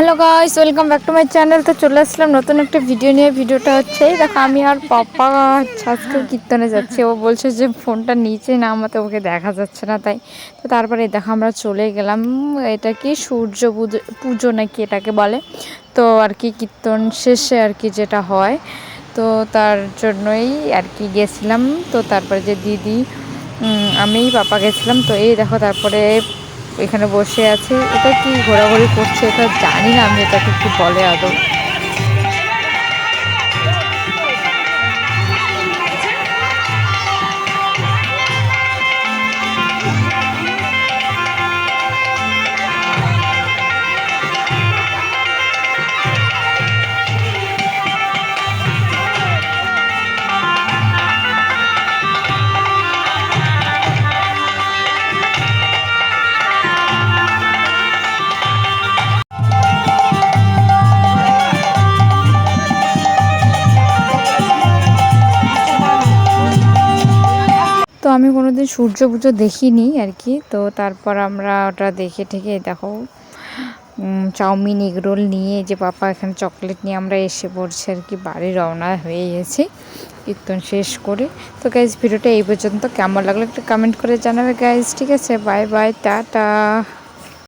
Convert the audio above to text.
Hello guys welcome back to my channel তো চলে আসলাম নতুন একটা ভিডিও নিয়ে। ভিডিওটা হচ্ছে, দেখো, আমি আর পাপা আজকে কীর্তনে যাচ্ছি। ও বলছে যে ফোনটা নিচে না নামাতে ওকে দেখা যাচ্ছে না, তাই। তো তারপরে দেখো, আমরা চলে গেলাম। এটা কি সূর্য পুজো পুজো নাকি এটাকে বলে? তো আর কি কীর্তন শেষে আর কি যেটা হয়, তো তার জন্যই আর কি গেছিলাম। তো তারপরে যে দিদি আমি, পাপা গেছিলাম। তো এই দেখো, তারপরে এখানে বসে আছে। এটা কি ঘোরাঘুরি করছে? এটা জানি না আমি এটাকে কি বলে আদৌ। আমি কোনোদিন সূর্য পুজো দেখিনি আর কি, তো তারপর আমরা ওটা দেখে ঠেকে দেখো চাউমিন, এগরোল নিয়ে যে পাপা এখানে চকলেট নিয়ে আমরা এসে পড়ছি আর কি, বাড়ি রওনা হয়ে গেছি, কীর্তন শেষ করে। তো গাইজ ভিডিওটা এই পর্যন্ত, কেমন লাগল একটু কমেন্ট করে জানাবে গাইজ ঠিক আছে? Bye bye tata.